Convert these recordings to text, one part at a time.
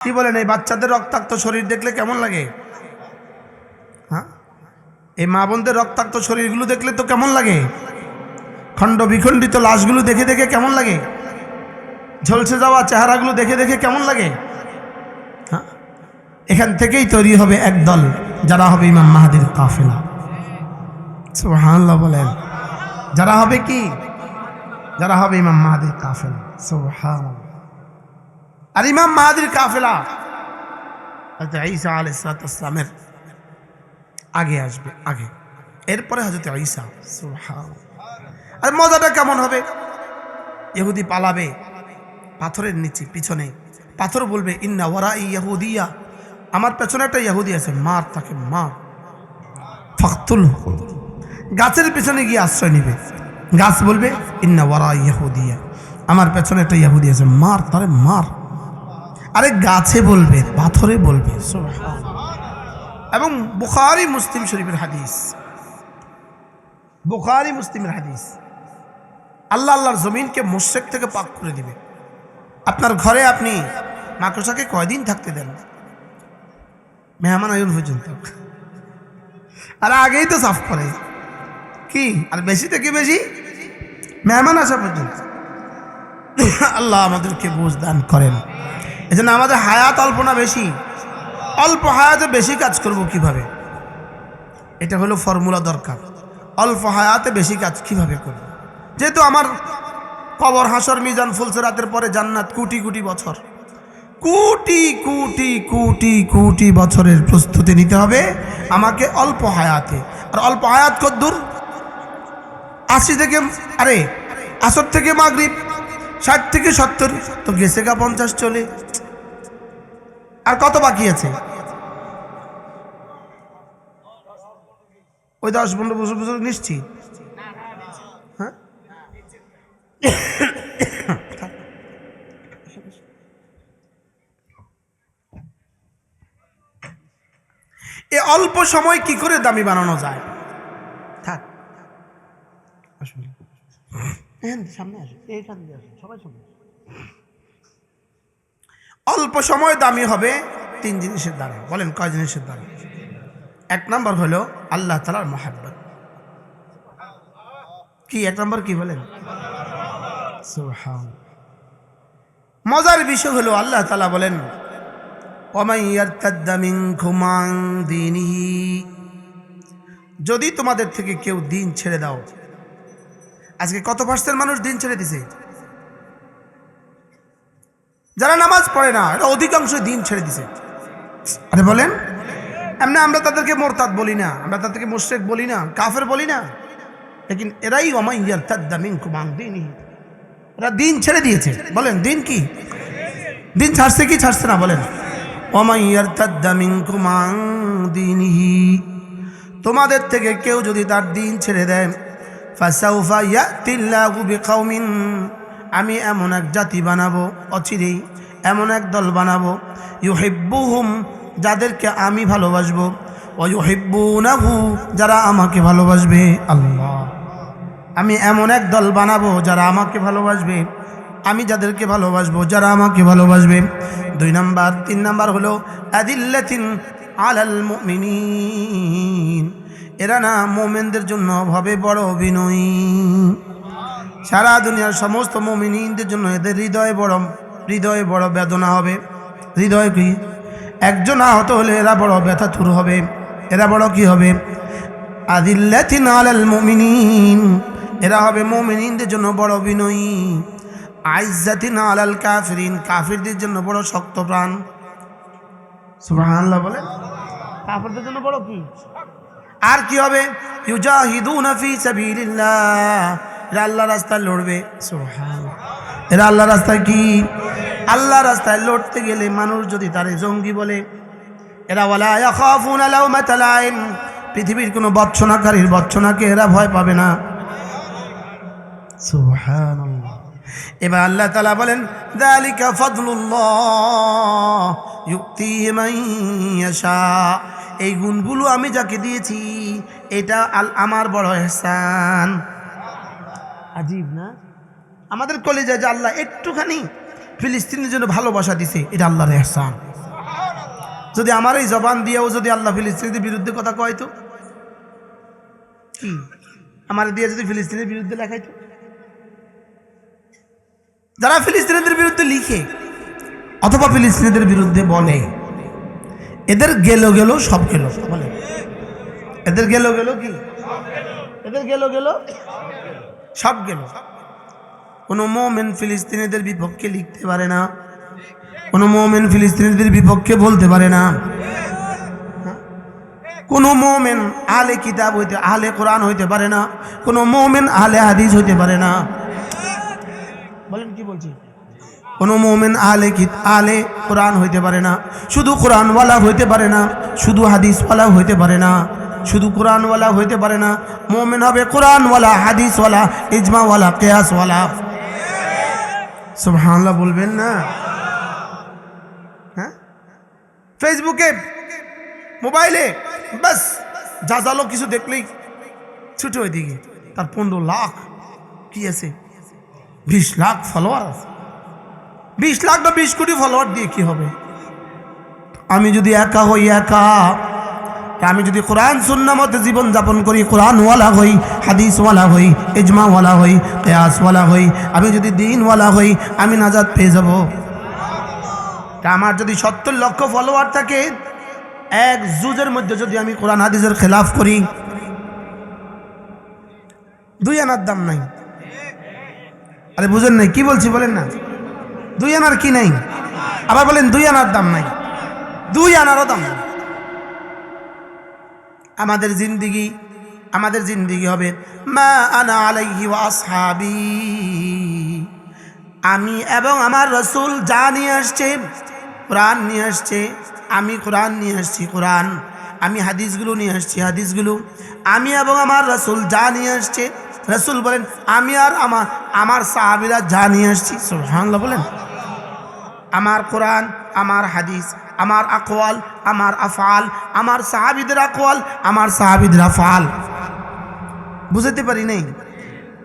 কি বলেন এই বাচ্চাদের রক্তাক্ত শরীর দেখলে কেমন লাগে? হ্যাঁ? এই মা বোনদের রক্তাক্ত শরীরগুলো দেখলে তো কেমন লাগে? খণ্ড বিখণ্ডিত লাশগুলো দেখে দেখে কেমন লাগে? ঝলসে যাওয়া চেহারাগুলো দেখে দেখে কেমন লাগে? হ্যাঁ? এখান থেকেই তৈরি হবে একদল যারা হবে ইমাম মাহাদির কাফেলা। সুবহানাল্লাহ বলেন। যারা হবে কি? যারা হবে ইমাম মাহাদির কাফেলা। সুবহানাল্লাহ। আর ইমাম মাহাদির কাফেলা। ঈসা আলাইসালামের আগে আসবে, আগে। এরপরে হজরত ঈসা আর মজাটা কেমন হবে? ইহুদি পালাবে, পাথরের নিচে, পিছনে। পাথর বলবে, ইন্না ওরা ইয়াহুদিয়া আমার পেছনে একটা ইহুদি আছে, মার তাকে, মার। ফাকতুল গাছের পিছনে গিয়ে আশ্রয় নিবে। গাছ বলবে, ইন্না ওরা ইহুদিয়া। আমার পেছনে একটা ইহুদি আছে, মার তারে, মার। আরে গাছে বলবে, পাথরে বলবে এবং বুখারি, মুসলিম শরীফের হাদিস। বুখারি, মুসলিমের হাদিস। আল্লাহ আল্লাহর জমিনকে মোশেক থেকে পাক করে দিবে। আপনার ঘরে আপনি মাকড়সাকে কয়দিন থাকতে দেন? মেহমান আয়ুন পর্যন্ত আর আগেই তো সাফ করে। কি? আর বেশি থেকে বেশি? মেহমান আসা পর্যন্ত। আল্লাহ আমাদেরকে বুঝ দান করেন। এই জন্য আমাদের হায়াত অল্প না বেশি? অল্প হায়াতে বেশি কাজ করব কীভাবে? এটা হলো ফর্মুলা দরকার। অল্প হায়াতে বেশি কাজ কীভাবে করব? যেহেতু আমার কবর, হাসর, মিজান ফুলছে রাতের পরে জান্নাত কোটি কোটি বছর। কোটি কোটি কোটি কোটি বছরের প্রস্তুতি নিতে হবে আমাকে অল্প হায়াতে। আর অল্প হায়াত কদ্দূর? আশি থেকে, আরে আসর থেকে মাগরিব, ষাট থেকে সত্তর, তো গেছে গা পঞ্চাশ চলে। আর কত বাকি আছে? ওই দশ পনেরো বছর বছর নিশ্চিত? হ্যাঁ? এ অল্প সময় কি করে দামি বানানো যায়? থাক। আসুন। সামনে আসুন। এইখান দিয়ে সবাই সামনে। অল্প সময় দামি হবে তিন জিনিসের দ্বারা। বলেন, কয় জিনিসের দ্বারা? এক নম্বর হলো আল্লাহ তালার মহাব্বত। কি, এক নম্বর কি বলেন? মজার বিষয় হলো আল্লাহ তালা বলেন যদি তোমাদের থেকে কেউ দিন ছেড়ে দাও। আজকে কত পার্সেন্ট মানুষ দিন ছেড়ে দিছে? যারা নামাজ পড়ে না এটা অধিকাংশ দিন ছেড়ে দিছে। আরে বলেন, এমনি আমরা তাদেরকে মোরতাদ বলি না, আমরা তাদেরকে মুশরিক বলি না, কাফের বলি না। লেকিন এরাই ওমাই ইয়ারতাদ্দা মিনকুম আন দীনিহি। এরা দিন ছেড়ে দিয়েছে। বলেন, দিন কি? দিন ছাড়ছে কি, ছাড়ছে না, বলেন। ওমাই ইয়ারতাদ্দা মিনকুম আন দীনিহি। তোমাদের থেকে কেউ যদি তার দিন ছেড়ে দেয়, ফাসাউফা ইয়াতিল্লাহু বিকাউমিন আমি এমন এক জাতি বানাবো, অচিরেই এমন এক দল বানাবো। ইউহিব্বুহুম, যাদেরকে আমি ভালোবাসবো। ও ইউহিব্বুনাহু যারা আমাকে ভালোবাসবে। আল্লাহ। আমি এমন এক দল বানাবো, যারা আমাকে ভালোবাসবে। আমি যাদেরকে ভালোবাসবো, যারা আমাকে ভালোবাসবে। দুই নাম্বার, তিন নাম্বার হলো, আদিল্লাতিন আলাল মুমিনিন। এরা না মোমেনদের জন্য হবে বড় অভিনয়। সারা দুনিয়ার সমস্ত মোমিনদের জন্য এদের হৃদয়ে বড় হৃদয়ে বড় বেদনা হবে। হৃদয় কি? একজন আহত হলে এরা বড় ব্যথাতুর হবে। এরা বড় কি হবে? আদিল্লাতিন আলাল মুমিনিন। এরা হবে মুমিনদের জন্য বড় বিনয়ী। আইজাতিন আলাল কাফিরিন। কাফিরদের জন্য বড় শক্ত প্রাণ। সুবহানাল্লাহ বলে কাফিরদের জন্য বড় কি? আর কি হবে? ইউজাহিদুনা ফি সাবিলিল্লাহ। এরা আল্লাহ রাস্তায় লড়বে। এরা আল্লাহ রাস্তায় কি? আল্লাহ রাস্তায় লড়তে গেলে মানুষ যদি তারে জঙ্গি বলে, এরা লাইম পৃথিবীর কোনো বচ্চনাকারীর বচ্চনাকে এরা ভয় পাবে না। এবার আল্লাহ তালা বলেন যালিকা ফাদলুল্লাহ ইয়াশা। এই গুণগুলো আমি যাকে দিয়েছি, এটা আমার বড় এহসান। আজীব না? আমাদের কলেজে যে আল্লাহ একটুখানি ফিলিস্তিনের জন্য ভালোবাসা দিছে, এটা আল্লাহর এহসান। যদি আমার এই জবান দিয়েও যদি আল্লাহ ফিলিস্তিনিদের বিরুদ্ধে কথা কয়তো আমার দিয়ে যদি ফিলিস্তিনের বিরুদ্ধে লেখাইতো যারা ফিলিস্তিনিদের বিরুদ্ধে লিখে, অথবা ফিলিস্তিনিদের বিরুদ্ধে বলে, এদের গেল গেল, সব গেল বলে। এদের গেল গেল কি? এদের গেল গেল? সব গেল। কোনো মোমেন ফিলিস্তিনিদের বিপক্ষে লিখতে পারে না। কোনো মোমেন ফিলিস্তিনিদের বিপক্ষে বলতে পারে না। কোনো মোমেন আলে কিতাব হইতে আলে কোরআন হইতে পারে না। কোনো মোমেন আলে হাদিস হইতে পারে না। বলেন কি বলছি? কোনো মোমেন আলে আলে কোরআন হইতে পারে না। শুধু কোরআনওয়ালা হইতে পারে না, শুধু হাদিসওয়ালা হইতে পারে না। শুধু কোরআনওয়ালা হইতে পারে না, মোমেন হবে কোরআনওয়ালা, হাদিসওয়ালা, ইজমাওয়ালা, কেয়াসওয়ালা। সুবহানাল্লাহ বলবেন না? হ্যাঁ? ফেসবুকে, মোবাইলে, বাস, যা জালো কিছু দেখলেই ছুটে ওইদিকে। তার পনেরো লাখ কি আছে? বিশ লাখ ফলোয়ার আছে। বিশ লাখ বা বিশ কোটি ফলোয়ার দিয়ে কি হবে? আমি যদি একা হই, একা আমি যদি কোরআন সুন্না মতে জীবন যাপন করি, কোরআনওয়ালা হই, হাদিসওয়ালা হই, ইজমাওয়ালা হই, কেয়াসওয়ালা হই, আমি যদি দিনওয়ালা হই, আমি নাজাদ পেয়ে যাব। তা আমার যদি সত্তর লক্ষ ফলোয়ার থাকে, এক জুজের মধ্যে যদি আমি কোরআন, হাদিসের খেলাফ করি, দুই আনার দাম নাই। আরে বুঝেন নাই, কি বলছি বলেন না? দুই আনার কি নাই? আবার বলেন দুই আনার দাম নাই। দুই আনারও দাম নাই। আমাদের জিন্দিগি আমাদের জিন্দিগি হবে মা আনা আলাইহি ওয়া আসহাবি। আমি এবং আমার রসুল যা নিয়ে আসছে, কোরআন নিয়ে আসছে, আমি কোরআন নিয়ে আসছি, কোরআন। আমি হাদিসগুলো নিয়ে আসছি, হাদিসগুলো। আমি এবং আমার রসুল যা নিয়ে আসছে, রসুল বলেন, আমি আর আমার আমার সাহাবিরা যা নিয়ে আসছি, সুবহানাল্লাহ বলেন। আমার কোরআন, আমার হাদিস আমার আকওয়াল, আমার আফাল আমার সাহাবিদের আকওয়াল, আমার সাহাবিদের আফআল। বুঝতে পারি নাই?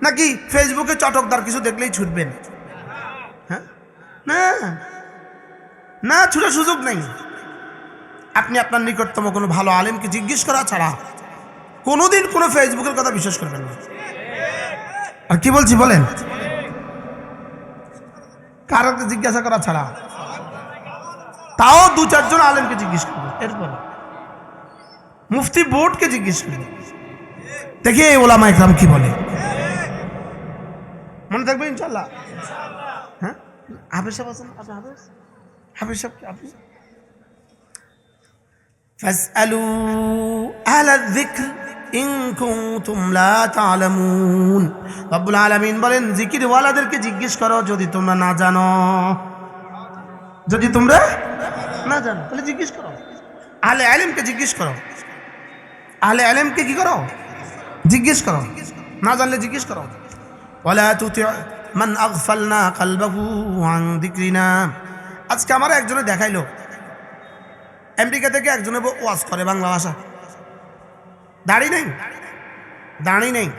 নাকি ফেসবুকে চটকদার কিছু দেখলেই ছুটবেন? হ্যাঁ? না। না, ছুটার সুযোগ নেই। আপনি আপনার নিকটতম কোনো ভালো আলেমকে জিজ্ঞেস করা ছাড়া কোনোদিন কোনো ফেসবুকের কথা বিশ্বাস করবেন না। আর কি বলছি বলেন? কারও জিজ্ঞাসা করা ছাড়া। তাও দু চারজন আলেমকে জিজ্ঞেস করবে এরপর মুফতি বোর্ডকে জিজ্ঞেস করবে দেখি এই ওলামা ইকরাম কি বলে মনে থাকবে ইনশাল্লাহ হ্যাঁ হাফেজ সাহেব আছেন আপনি হাফেজ হাফেজ সাহেব আপনি فاسألوا أهل الذكر ইন কুনতুম লা তা'লামুন রব্বুল আলামিন বলেন জিকির ওয়ালাদেরকে জিজ্ঞেস করো যদি তোমরা না জানো যদি তোমরা না জানো? তাহলে জিজ্ঞেস করো। আহলে আলেমকে জিজ্ঞেস করো। আহলে আলেমকে কি করো? জিজ্ঞেস করো। না জানলে জিজ্ঞেস করো। ওয়ালা তুতি মান আগফালনা কালবাহু আন যিকরিনা আজকে আমার একজনে দেখাইলো। আমেরিকা থেকে একজনে ওয়াজ করে বাংলা ভাষা। দাড়ি নেই? দাড়ি নেই।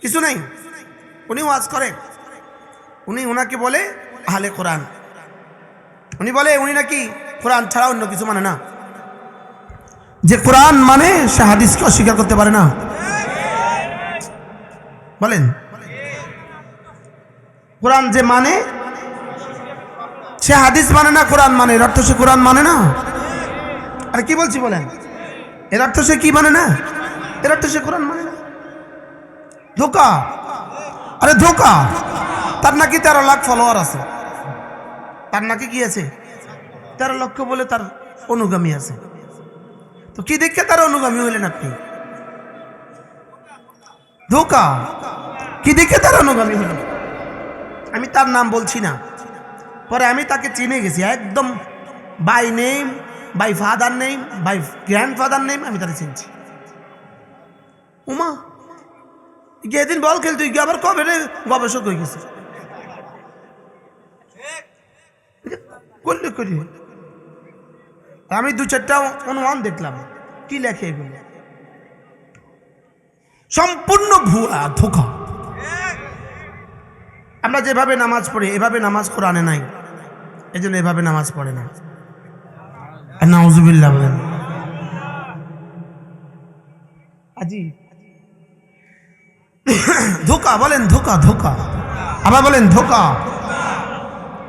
কিছু নেই? উনি ওয়াজ করে। উনি ওনাকে বলে আহলে কোরআন। উনি বলে, উনি নাকি কোরআন ছাড়া অন্য কিছু মানে না। যে কোরআন মানে সে হাদিসকে অস্বীকার করতে পারে না। বলেন। কোরআন যে মানে সে হাদিস মানে না, কোরআন মানে। এর অর্থ সে কোরআন মানে না। আরে কি বলছি বলেন? এর অর্থ সে কি মানে না? এর অর্থ সে কোরআন মানে না। ধোকা। আরে ধোকা। তার নাকি তেরো লাখ ফলোয়ার আছে। তার নাকি কি আছে? তেরো লক্ষ বলে তার অনুগামী আছে। তো কি দেখে তার অনুগামী হইলেন আপনি? ধোকা। কি দেখে তার অনুগামী হলেন? আমি তার নাম বলছি না। পরে আমি তাকে চিনে গেছি। একদম by name by father name by grandfather name আমি তাকে চিনছি। উমা যেদিন বল খেলতে গিয়ে আবার কবে রে গবেষক হয়ে গেছে? করলে করি আমি দু চারটা অনুমান দেখলাম। কি লেখে এগুলো? সম্পূর্ণ ভুয়া, ধোকা। আমরা যেভাবে নামাজ পড়ি, এভাবে নামাজ কোরআনে নাই। এই জন্য এভাবে নামাজ পড়ে না। আজি। ধোকা, বলেন ধোকা ধোকা। আবার বলেন ধোকা।